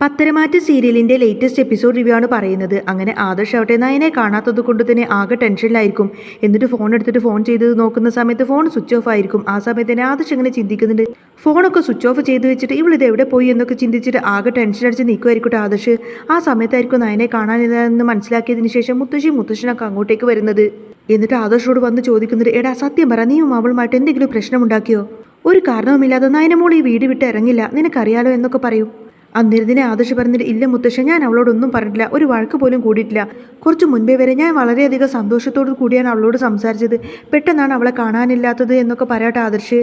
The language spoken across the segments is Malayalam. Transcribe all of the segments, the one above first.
പത്തരമാറ്റ് സീരിയലിന്റെ ലേറ്റസ്റ്റ് എപ്പിസോഡ് റിവ്യൂ ആണ് പറയുന്നത്. അങ്ങനെ ആദർശ് ആവട്ടെ നയനെ കാണാത്തത് കൊണ്ട് തന്നെ ആകെ ടെൻഷനിലായിരിക്കും എന്നിട്ട് ഫോൺ എടുത്തിട്ട് ഫോൺ ചെയ്ത് നോക്കുന്ന സമയത്ത് ഫോൺ സ്വിച്ച് ഓഫ് ആയിരിക്കും. ആ സമയത്ത് തന്നെ ആദർശ് ഇങ്ങനെ ചിന്തിക്കുന്നുണ്ട്. ഫോണൊക്കെ സ്വിച്ച് ഓഫ് ചെയ്ത് വെച്ചിട്ട് ഇവളിത് എവിടെ പോയി എന്നൊക്കെ ചിന്തിച്ചിട്ട് ആകെ ടെൻഷൻ അടിച്ച് നിൽക്കുമായിരിക്കട്ടെ ആദർശ്. ആ സമയത്തായിരിക്കും നയനെ കാണാനില്ല എന്ന് മനസ്സിലാക്കിയതിന് ശേഷം മുത്തശ്ശി മുത്തശ്ശനൊക്കെ അങ്ങോട്ടേക്ക് വരുന്നത്. എന്നിട്ട് ആദർശോട് വന്ന് ചോദിക്കുന്നത് എടാ സത്യം പറ നീയും അവളുമായിട്ട് എന്തെങ്കിലും പ്രശ്നമുണ്ടാക്കിയോ? ഒരു കാരണവുമില്ലാതെ നയനമോൾ ഈ വീട് വിട്ട് ഇറങ്ങില്ല. നിനക്കറിയാലോ എന്നൊക്കെ പറയും. അന്നിരുന്നിനെ ആദർശ് പറഞ്ഞിട്ട് ഇല്ല മുത്തശ്ശൻ ഞാൻ അവളോടൊന്നും പറഞ്ഞിട്ടില്ല. ഒരു വഴക്ക് പോലും കൂടിയിട്ടില്ല. കുറച്ച് മുൻപേ വരെ ഞാൻ വളരെയധികം സന്തോഷത്തോടു കൂടിയാണ് അവളോട് സംസാരിച്ചത്. പെട്ടെന്നാണ് അവളെ കാണാനില്ലാത്തത് എന്നൊക്കെ പറയട്ടെ ആദർശ്.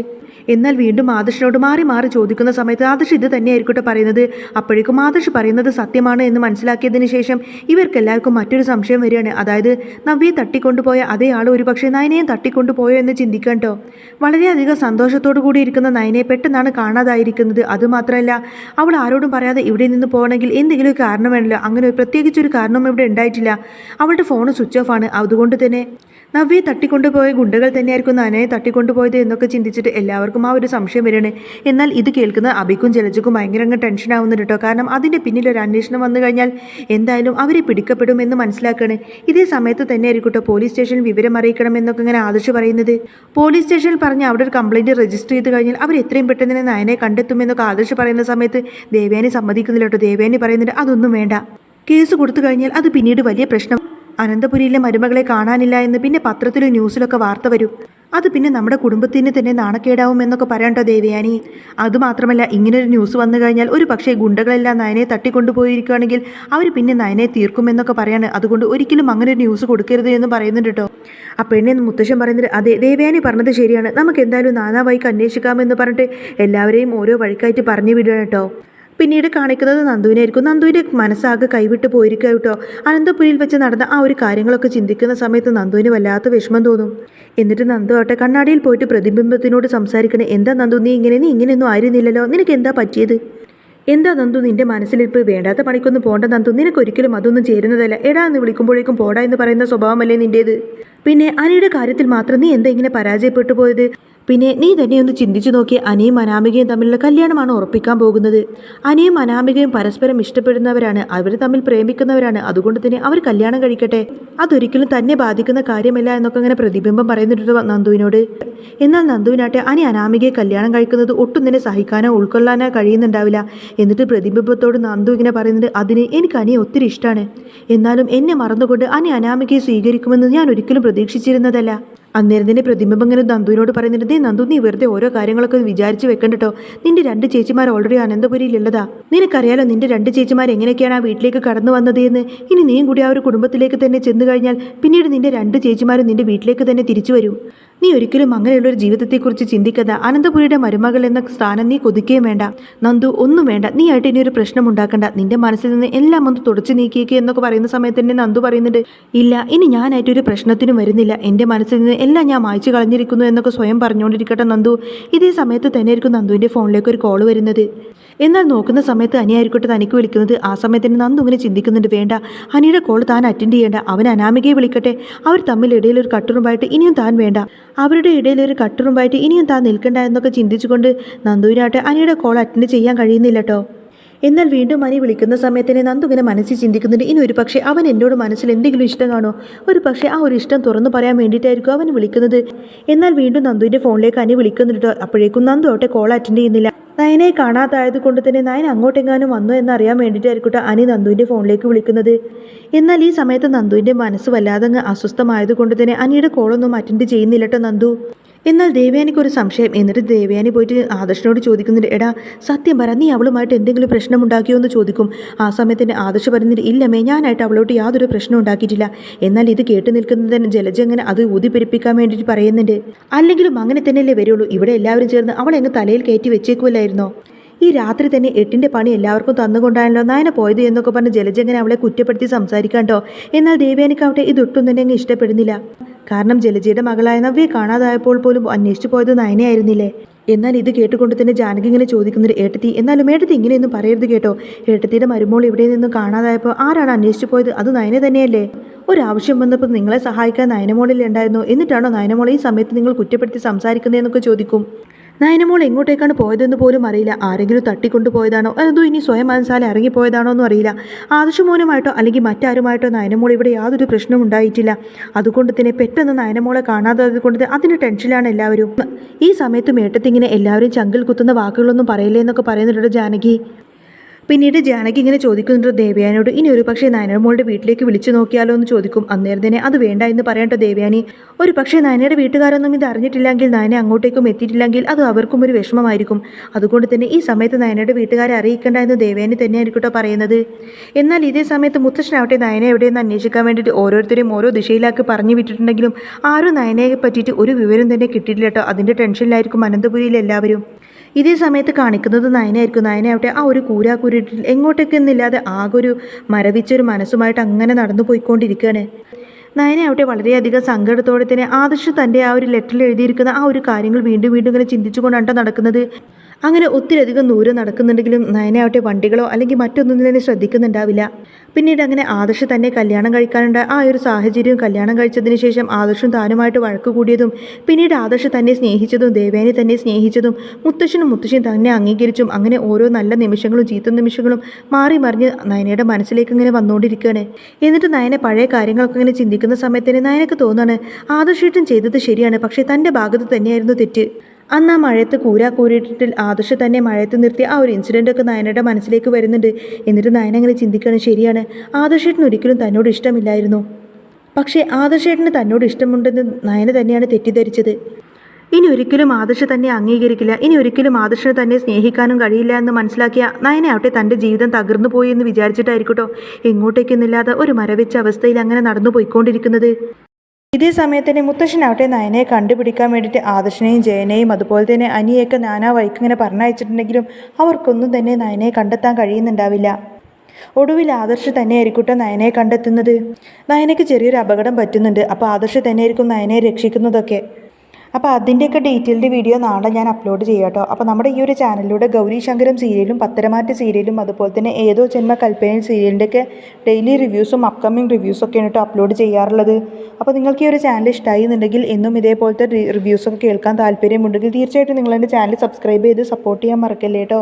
എന്നാൽ വീണ്ടും ആദർശിനോട് മാറി മാറി ചോദിക്കുന്ന സമയത്ത് ആദർശ് ഇത് തന്നെയായിരിക്കട്ടെ പറയുന്നത്. അപ്പോഴേക്കും ആദർശ് പറയുന്നത് സത്യമാണ് എന്ന് മനസ്സിലാക്കിയതിന് ശേഷം ഇവർക്കെല്ലാവർക്കും മറ്റൊരു സംശയം വരികയാണ്. അതായത് നവ്യെ തട്ടിക്കൊണ്ടുപോയ അതേ ആൾ ഒരുപക്ഷെ നയനയും തട്ടിക്കൊണ്ടുപോയോ എന്ന് ചിന്തിക്കാൻ കേട്ടോ വളരെയധികം സന്തോഷത്തോടു കൂടി ഇരിക്കുന്ന നയനയെ പെട്ടെന്നാണ് കാണാതായിരിക്കുന്നത്. അതുമാത്രമല്ല അവൾ ആരോടും പറയാതെ ഇവിടെ നിന്ന് പോകണമെങ്കിൽ എന്തെങ്കിലും ഒരു കാരണം വേണമല്ലോ. അങ്ങനെ പ്രത്യേകിച്ചൊരു കാരണവും ഇവിടെ ഉണ്ടായിട്ടില്ല. അവളുടെ ഫോൺ സ്വിച്ച് ഓഫ് ആണ്. അതുകൊണ്ട് തന്നെ നവ്യെ തട്ടിക്കൊണ്ടുപോയ ഗുണ്ടകൾ തന്നെയായിരിക്കും നനയെ തട്ടിക്കൊണ്ടുപോയത് എന്നൊക്കെ ചിന്തിച്ചിട്ട് എല്ലാവർക്കും ആ ഒരു സംശയം വരികയാണ്. എന്നാൽ ഇത് കേൾക്കുന്ന അബിക്കും ജലജക്കും ഭയങ്കര അങ്ങ് ടെൻഷൻ ആവുന്നുണ്ട് കേട്ടോ. കാരണം അതിന്റെ പിന്നിൽ ഒരു അന്വേഷണം വന്നു കഴിഞ്ഞാൽ എന്തായാലും അവരെ പിടിക്കപ്പെടുമെന്ന് മനസ്സിലാക്കുകയാണ് ഇതേ സമയത്ത് തന്നെ പോലീസ് സ്റ്റേഷനിൽ വിവരം അറിയിക്കണം എന്നൊക്കെ ഇങ്ങനെ ആദർശ് പറയുന്നത്. പോലീസ് സ്റ്റേഷനിൽ പറഞ്ഞ് അവിടെ ഒരു കംപ്ലയിന്റ് രജിസ്റ്റർ ചെയ്ത് കഴിഞ്ഞാൽ അവർ എത്രയും പെട്ടെന്ന് തന്നെ നയനെ കണ്ടെത്തുമെന്നൊക്കെ ആദർശ് പറയുന്ന സമയത്ത് ദേവേനെ സമ്മതിക്കുന്നില്ല കേട്ടോ. ദേവേനെ പറയുന്നുണ്ട് അതൊന്നും വേണ്ട. കേസ് കൊടുത്തു കഴിഞ്ഞാൽ അത് പിന്നീട് വലിയ പ്രശ്നം അനന്തപുരിയിലെ മരുമകളെ കാണാനില്ല എന്ന് പിന്നെ പത്രത്തിലും ന്യൂസിലൊക്കെ വാർത്ത വരും. അത് പിന്നെ നമ്മുടെ കുടുംബത്തിന് തന്നെ നാണക്കേടാവും എന്നൊക്കെ പറയണ്ടോ ദേവയാനി? അതുമാത്രമല്ല ഇങ്ങനൊരു ന്യൂസ് വന്നു കഴിഞ്ഞാൽ ഒരു പക്ഷേ ഗുണ്ടകളെല്ലാം നയനെ തട്ടിക്കൊണ്ടുപോയിരിക്കുകയാണെങ്കിൽ അവർ പിന്നെ നയനെ തീർക്കുമെന്നൊക്കെ പറയാണ്. അതുകൊണ്ട് ഒരിക്കലും അങ്ങനെ ഒരു ന്യൂസ് കൊടുക്കരുത് എന്ന് പറയുന്നുണ്ട് കേട്ടോ. ആ പെണ്ണെന്ന് മുത്തശ്ശൻ പറയുന്നത് അതെ ദേവയാനി പറഞ്ഞത് ശരിയാണ്. നമുക്ക് എന്തായാലും നാനാ വഴിക്ക് അന്വേഷിക്കാമെന്ന് പറഞ്ഞിട്ട് എല്ലാവരെയും ഓരോ വഴിക്കായിട്ട് പറഞ്ഞു വിടുകയാണ് കേട്ടോ. പിന്നീട് കാണിക്കുന്നത് നന്ദുവിനെ ആയിരിക്കും നന്ദുവിന്റെ മനസ്സാകെ കൈവിട്ട് പോയിരിക്കുക കേട്ടോ. അനന്തപുരിയിൽ വെച്ച് നടന്ന ആ ഒരു കാര്യങ്ങളൊക്കെ ചിന്തിക്കുന്ന സമയത്ത് നന്ദുവിന് വല്ലാത്ത വിഷമം തോന്നും. എന്നിട്ട് നന്ദു ആട്ടെ കണ്ണാടിയിൽ പോയിട്ട് പ്രതിബിംബത്തിനോട് സംസാരിക്കണേ. എന്താ നന്ദു നീ ഇങ്ങനെ നീ ഇങ്ങനെയൊന്നും ആയിരുന്നില്ലല്ലോ. നിനക്ക് എന്താ പറ്റിയത്? എന്താ നന്ദു നിന്റെ മനസ്സിലിപ്പോൾ വേണ്ടാത്ത പണിക്കൊന്നും പോണ്ട നന്ദു. നിനക്കൊരിക്കലും അതൊന്നും ചേരുന്നതല്ല. എടാ എന്ന് വിളിക്കുമ്പോഴേക്കും പോടാ എന്ന് പറയുന്ന സ്വഭാവമല്ലേ നിന്റേത് പിന്നെ അനിയുടെ കാര്യത്തിൽ മാത്രം നീ എന്താ ഇങ്ങനെ പരാജയപ്പെട്ടു പോയത്? പിന്നെ നീ തന്നെ ഒന്ന് ചിന്തിച്ചു നോക്കി അനിയും അനാമികയും തമ്മിലുള്ള കല്യാണമാണ് ഉറപ്പിക്കാൻ പോകുന്നത്. അനിയും അനാമികയും പരസ്പരം ഇഷ്ടപ്പെടുന്നവരാണ് അവർ തമ്മിൽ പ്രേമിക്കുന്നവരാണ്. അതുകൊണ്ട് തന്നെ അവർ കല്യാണം കഴിക്കട്ടെ. അതൊരിക്കലും തന്നെ ബാധിക്കുന്ന കാര്യമല്ല എന്നൊക്കെ അങ്ങനെ പ്രതിബിംബം പറയുന്നുണ്ട് നന്ദുവിനോട്. എന്നാൽ നന്ദുവിനാട്ടെ അനി അനാമികയെ കല്യാണം കഴിക്കുന്നത് ഒട്ടും തന്നെ സഹിക്കാനോ ഉൾക്കൊള്ളാനോ കഴിയുന്നുണ്ടാവില്ല. എന്നിട്ട് പ്രതിബിംബത്തോട് നന്ദു ഇങ്ങനെ പറയുന്നത് അതിന് എനിക്ക് അനിയെ ഒത്തിരി ഇഷ്ടമാണ് എന്നാലും എന്നെ മറന്നുകൊണ്ട് അനി അനാമികയെ സ്വീകരിക്കുമെന്ന് ഞാൻ ഒരിക്കലും പ്രതീക്ഷിച്ചിരുന്നതല്ല. അന്നേരം പ്രതിബിംബം ഇങ്ങനെ നന്ദുവിനോട് പറയുന്നുണ്ട്. നന്ദു നീ വെറുതെ ഓരോ കാര്യങ്ങളൊക്കെ വിചാരിച്ച് വെക്കണ്ടോ നിന്റെ രണ്ട് ചേച്ചിമാർ ഓൾറെഡി അനന്തപുരിയിലുള്ളതാ നിനക്കറിയാലോ നിന്റെ രണ്ട് ചേച്ചിമാർ എങ്ങനെയൊക്കെയാണ് ആ വീട്ടിലേക്ക് കടന്നു വന്നത് എന്ന് ഇനി നീയും കൂടി ആ ഒരു കുടുംബത്തിലേക്ക് തന്നെ ചെന്നു കഴിഞ്ഞാൽ പിന്നീട് നിന്റെ രണ്ട് ചേച്ചിമാരും നിന്റെ വീട്ടിലേക്ക് തന്നെ തിരിച്ചു വരും. നീ ഒരിക്കലും അങ്ങനെയുള്ളൊരു ജീവിതത്തെക്കുറിച്ച് ചിന്തിക്കാതെ അനന്തപുരിയുടെ മരുമകൾ എന്ന സ്ഥാനം നീ കൊതിക്കുകയും വേണ്ട. നന്ദു ഒന്നും വേണ്ട. നീ ആയിട്ട് ഇനി ഒരു പ്രശ്നം ഉണ്ടാക്കണ്ട. നിന്റെ മനസ്സിൽ നിന്ന് എല്ലാം ഒന്ന് തുടച്ചു നീക്കിയേക്കുക എന്നൊക്കെ പറയുന്ന സമയത്ത് തന്നെ നന്ദു പറയുന്നുണ്ട് ഇല്ല ഇനി ഞാനായിട്ട് ഒരു പ്രശ്നത്തിനും വരുന്നില്ല. എന്റെ മനസ്സിൽ നിന്ന് എല്ലാം ഞാൻ മായ്ച്ചു കളഞ്ഞിരിക്കുന്നു എന്നൊക്കെ സ്വയം പറഞ്ഞുകൊണ്ടിരിക്കട്ടെ നന്ദു. ഇതേ സമയത്ത് തന്നെ ആയിരിക്കും നന്ദുവിന്റെ ഫോണിലേക്ക് ഒരു കോൾ വരുന്നത്. എന്നാൽ നോക്കുന്ന സമയത്ത് അനിയായിരിക്കട്ടെ തനിക്ക് വിളിക്കുന്നത് ആ സമയത്ത് തന്നെ നന്ദു ഇങ്ങനെ ചിന്തിക്കുന്നുണ്ട് വേണ്ട അനിയുടെ കോൾ താൻ അറ്റൻഡ് ചെയ്യേണ്ട. അവൻ അനാമികയെ വിളിക്കട്ടെ. അവർ തമ്മിൽ ഇടയിൽ ഒരു കട്ടുറുമ്പായിട്ട് ഇനിയും താൻ വേണ്ട. അവരുടെ ഇടയിൽ ഒരു കട്ടുറുമ്പായിട്ട് ഇനിയും താൻ നിൽക്കണ്ട എന്നൊക്കെ ചിന്തിച്ചുകൊണ്ട് നന്ദുവിനാട്ടെ അനിയുടെ കോൾ അറ്റൻഡ് ചെയ്യാൻ കഴിയുന്നില്ല കേട്ടോ എന്നാൽ വീണ്ടും അനി വിളിക്കുന്ന സമയത്തിനെ നന്ദു ഇങ്ങനെ മനസ്സിൽ ചിന്തിക്കുന്നുണ്ട്. ഇനി ഒരു പക്ഷേ അവൻ എന്നോട് മനസ്സിൽ എന്തെങ്കിലും ഇഷ്ടം കാണോ ഒരു പക്ഷേ ആ ഒരു ഇഷ്ടം തുറന്നു പറയാൻ വേണ്ടിയിട്ടായിരിക്കും അവൻ വിളിക്കുന്നത്. എന്നാൽ വീണ്ടും നന്ദുവിന്റെ ഫോണിലേക്ക് അനി വിളിക്കുന്നുണ്ട് അപ്പോഴേക്കും നന്ദു അവിടെ കോൾ അറ്റൻഡ് ചെയ്യുന്നില്ല. നയനെ കാണാതായത് കൊണ്ട് തന്നെ നയൻ അങ്ങോട്ടെങ്ങാനും വന്നോ എന്നറിയാൻ വേണ്ടിയിട്ടായിരിക്കും അനി നന്ദുവിന്റെ ഫോണിലേക്ക് വിളിക്കുന്നത്. എന്നാൽ ഈ സമയത്ത് നന്ദുവിന്റെ മനസ്സ് വല്ലാതെ അസ്വസ്ഥമായത് കൊണ്ട് തന്നെ അനിയുടെ കോളൊന്നും അറ്റൻഡ് ചെയ്യുന്നില്ലട്ടോ നന്ദു. എന്നാൽ ദേവയാനിക്ക് ഒരു സംശയം. എന്നിട്ട് ദേവയാനി പോയിട്ട് ആദർശനോട് ചോദിക്കുന്നുണ്ട് എടാ സത്യം പറ നീ അവളുമായിട്ട് എന്തെങ്കിലും പ്രശ്നം ഉണ്ടാക്കിയോ എന്ന് ചോദിക്കും. ആ സമയത്തിന് ആദർശ പറഞ്ഞിട്ട് ഇല്ലമ്മേ ഞാനായിട്ട് അവളോട്ട് യാതൊരു പ്രശ്നം ഉണ്ടാക്കിയിട്ടില്ല. എന്നാൽ ഇത് കേട്ടു നിൽക്കുന്നതിന് ജലജ ജലജങ്ങനെ അത് ഊതിപ്പെരിപ്പിക്കാൻ വേണ്ടിയിട്ട് പറയുന്നുണ്ട്? അല്ലെങ്കിലും അങ്ങനെ തന്നെയല്ലേ വരുള്ളൂ. ഇവിടെ എല്ലാവരും ചേർന്ന് അവളെ അങ്ങ് തലയിൽ കയറ്റി വെച്ചേക്കുമല്ലായിരുന്നോ ഈ രാത്രി തന്നെ എട്ടിന്റെ പണി എല്ലാവർക്കും തന്നുകൊണ്ടാണല്ലോ നായന പോയത് എന്നൊക്കെ പറഞ്ഞ് ജലജങ്ങനെ അവളെ കുറ്റപ്പെടുത്തി സംസാരിക്കാണ്ടോ? എന്നാൽ ദേവേനക്കാവട്ടെ ഇതൊട്ടും തന്നെ അങ്ങ് ഇഷ്ടപ്പെടുന്നില്ല. കാരണം ജലജയുടെ മകളായ നവ്യെ കാണാതായപ്പോൾ പോലും അന്വേഷിച്ചു പോയത് നയനയായിരുന്നില്ലേ? എന്നാൽ ഇത് കേട്ടുകൊണ്ട് തന്നെ ജാനകി ഇങ്ങനെ ചോദിക്കുന്നൊരു ഏട്ടത്തി എന്നാലും ഏട്ടത്തി ഇങ്ങനെയൊന്നും പറയരുത് കേട്ടോ. ഏട്ടത്തിയുടെ മരുമോൾ ഇവിടെ നിന്നും കാണാതായപ്പോൾ ആരാണ് അന്വേഷിച്ചു പോയത്? അത് നയനെ തന്നെയല്ലേ? ഒരാവശ്യം വന്നപ്പോൾ നിങ്ങളെ സഹായിക്കാൻ നയനമോളിൽ ഉണ്ടായിരുന്നു. എന്നിട്ടാണോ നയനമോളെ ഈ സമയത്ത് നിങ്ങൾ കുറ്റപ്പെടുത്തി സംസാരിക്കുന്നതെന്നൊക്കെ ചോദിക്കും? നയനമോൾ എങ്ങോട്ടേക്കാണ് പോയതെന്ന് പോലും അറിയില്ല. ആരെങ്കിലും തട്ടിക്കൊണ്ടുപോയതാണോ? അതോ ഇനി സ്വയം മനസ്സാലെ ഇറങ്ങിപ്പോയതാണോ എന്നും അറിയില്ല. ആദർശമോനുമായിട്ടോ അല്ലെങ്കിൽ മറ്റാരുമായിട്ടോ നയനമോൾ ഇവിടെ യാതൊരു പ്രശ്നവും ഉണ്ടായിട്ടില്ല. അതുകൊണ്ട് തന്നെ പെട്ടെന്ന് നയനമോളെ കാണാതായത് കൊണ്ട് അതിന്റെ ടെൻഷനിലാണ് എല്ലാവരും. ഈ സമയത്ത് മേട്ടത്തിങ്ങനെ എല്ലാവരും ചങ്കിൽ കുത്തുന്ന വാക്കുകളൊന്നും പറയില്ലേ എന്നൊക്കെ പറയുന്നുണ്ട് ജാനകി. പിന്നീട് ജാനകി ഇങ്ങനെ ചോദിക്കുന്നുണ്ട് ദേവയാനിയോട് ഇനി ഒരു പക്ഷേ നയനമോളുടെ വീട്ടിലേക്ക് വിളിച്ചു നോക്കിയാലോ എന്ന് ചോദിക്കും. അന്നേരം തന്നെ അത് വേണ്ട എന്ന് പറയട്ടോ ദേവയാനി. ഒരു പക്ഷേ നയനയുടെ വീട്ടുകാരൊന്നും ഇത് അറിഞ്ഞിട്ടില്ലെങ്കിൽ നയനെ അങ്ങോട്ടേക്കും എത്തിയിട്ടില്ലെങ്കിൽ അത് അവർക്കും ഒരു വിഷമമായിരിക്കും. അതുകൊണ്ട് തന്നെ ഈ സമയത്ത് നയനയുടെ വീട്ടുകാരെ അറിയിക്കേണ്ട എന്ന് ദേവയാനി തന്നെയായിരിക്കട്ടോ പറയുന്നത്. എന്നാൽ ഇതേ സമയത്ത് മുത്തശ്ശനാവട്ടെ നയനെ എവിടെയെന്ന് അന്വേഷിക്കാൻ വേണ്ടിയിട്ട് ഓരോരുത്തരെയും ഓരോ ദിശയിലാക്കി പറഞ്ഞു വിട്ടിട്ടുണ്ടെങ്കിലും ആരും നയനയെ പറ്റിയിട്ട് ഒരു വിവരം തന്നെ കിട്ടിയിട്ടില്ല കേട്ടോ. അതിന്റെ ടെൻഷനിലായിരിക്കും അനന്തപുരിയിൽ എല്ലാവരും ഇതേ സമയത്ത് കാണിക്കുന്നത് നയനായിരിക്കും നയനാവട്ടെ ആ ഒരു കൂരാക്കൂരിട്ടിൽ എങ്ങോട്ടേക്കെന്നില്ലാതെ ആകെ ഒരു മരവിച്ചൊരു മനസ്സുമായിട്ട് അങ്ങനെ നടന്നു പോയിക്കൊണ്ടിരിക്കുകയാണ്. നയനാവട്ടെ വളരെയധികം സങ്കടത്തോടെ തന്നെ ആദർശ് തന്റെ ആ ഒരു ലെറ്ററിൽ എഴുതിയിരിക്കുന്ന ആ ഒരു കാര്യങ്ങൾ വീണ്ടും വീണ്ടും ഇങ്ങനെ ചിന്തിച്ചുകൊണ്ടാണ് നടക്കുന്നത്. അങ്ങനെ ഒത്തിരിയധികം ദൂരം നടക്കുന്നുണ്ടെങ്കിലും നയനാവട്ടെ വണ്ടികളോ അല്ലെങ്കിൽ മറ്റൊന്നും തന്നെ ശ്രദ്ധിക്കുന്നുണ്ടാവില്ല. പിന്നീട് അങ്ങനെ ആദർശ് തന്നെ കല്യാണം കഴിക്കാനുണ്ട്. ആ ഒരു സാഹചര്യവും കല്യാണം കഴിച്ചതിന് ശേഷം ആദർശും താനുമായിട്ട് വഴക്ക് കൂടിയതും പിന്നീട് ആദർശ് തന്നെ സ്നേഹിച്ചതും ദേവേനെ തന്നെ സ്നേഹിച്ചതും മുത്തശ്ശനും മുത്തശ്ശിയും തന്നെ അംഗീകരിച്ചും അങ്ങനെ ഓരോ നല്ല നിമിഷങ്ങളും ചീത്ത നിമിഷങ്ങളും മാറി മറിഞ്ഞ് നയനയുടെ മനസ്സിലേക്ക് ഇങ്ങനെ വന്നുകൊണ്ടിരിക്കുകയാണ്. എന്നിട്ട് നയനെ പഴയ കാര്യങ്ങളൊക്കെ ഇങ്ങനെ ചിന്തിക്കുന്ന സമയത്ത് തന്നെ നയനക്ക് തോന്നുകയാണ് ആദർശേട്ടൻ ചെയ്തത് ശരിയാണ് പക്ഷേ തന്റെ ഭാഗത്ത് തന്നെയായിരുന്നു തെറ്റ്. അന്ന് ആ മഴയത്ത് കൂരാ കൂരിട്ടിൽ ആദർശ് തന്നെ മഴയത്ത് നിർത്തി ആ ഒരു ഇൻസിഡന്റ് ഒക്കെ നയനയുടെ മനസ്സിലേക്ക് വരുന്നുണ്ട്. എന്നിട്ട് നയന അങ്ങനെ ചിന്തിക്കുകയാണ് ശരിയാണ്. ആദർശേട്ടന് ഒരിക്കലും തന്നോട് ഇഷ്ടമില്ലായിരുന്നു. പക്ഷേ ആദർശേട്ടന് തന്നോട് ഇഷ്ടമുണ്ടെന്ന് നയന തന്നെയാണ് തെറ്റിദ്ധരിച്ചത്. ഇനി ഒരിക്കലും ആദർശ് തന്നെ അംഗീകരിക്കില്ല. ഇനി ഒരിക്കലും ആദർശനെ തന്നെ സ്നേഹിക്കാനും കഴിയില്ല എന്ന് മനസ്സിലാക്കിയ നയനയാവട്ടെ തന്റെ ജീവിതം തകർന്നു പോയി എന്ന് വിചാരിച്ചിട്ടായിരിക്കട്ടോ. എങ്ങോട്ടേക്കൊന്നില്ലാതെ ഒരു മരവിച്ച അവസ്ഥയിൽ അങ്ങനെ നടന്നു പോയിക്കൊണ്ടിരിക്കുന്നത് ഇതേ സമയത്ത് തന്നെ മുത്തശ്ശനാവട്ടെ നയനെ കണ്ടുപിടിക്കാൻ വേണ്ടിയിട്ട് ആദർശനെയും ജയനെയും അതുപോലെ തന്നെ അനിയൊക്കെ നാനാ വഴിക്ക് ഇങ്ങനെ പറഞ്ഞയച്ചിട്ടുണ്ടെങ്കിലും അവർക്കൊന്നും തന്നെ നയനെ കണ്ടെത്താൻ കഴിയുന്നുണ്ടാവില്ല. ഒടുവിൽ ആദർശ് തന്നെയായിരിക്കട്ടെ നയനെ കണ്ടെത്തുന്നത്? നയനയ്ക്ക് ചെറിയൊരു അപകടം പറ്റുന്നുണ്ട്. അപ്പോൾ ആദർശ് തന്നെയായിരിക്കും നയനെ രക്ഷിക്കുന്നതൊക്കെ. അപ്പോൾ അതിന്റെയൊക്കെ ഡീറ്റെയിൽഡ് വീഡിയോ നാളെ ഞാൻ അപ്ലോഡ് ചെയ്യാം കേട്ടോ അപ്പോൾ നമ്മുടെ ഈ ഒരു ചാനലിലൂടെ ഗൗരി ശങ്കരം സീരിയലും പത്തരമാറ്റ് സീരിയലും അതുപോലെ തന്നെ ഏതോ ജന്മ കൽപ്പനയിൽ സീരിയലിന്റെയൊക്കെ ഡെയിലി റിവ്യൂസും അപ്കമിങ് റിവ്യൂസൊക്കെയാണ് കേട്ടോ അപ്ലോഡ് ചെയ്യാറുള്ളത്. അപ്പോൾ നിങ്ങൾക്ക് ഈ ഒരു ചാനൽ ഇഷ്ടമായി എന്നുണ്ടെങ്കിൽ എന്നും ഇതേപോലത്തെ റിവ്യൂസൊക്കെ കേൾക്കാൻ താല്പര്യമുണ്ടെങ്കിൽ തീർച്ചയായിട്ടും നിങ്ങൾ എന്റെ ചാനൽ സബ്സ്ക്രൈബ് ചെയ്ത് സപ്പോർട്ട് ചെയ്യാൻ മറക്കല്ലേ കേട്ടോ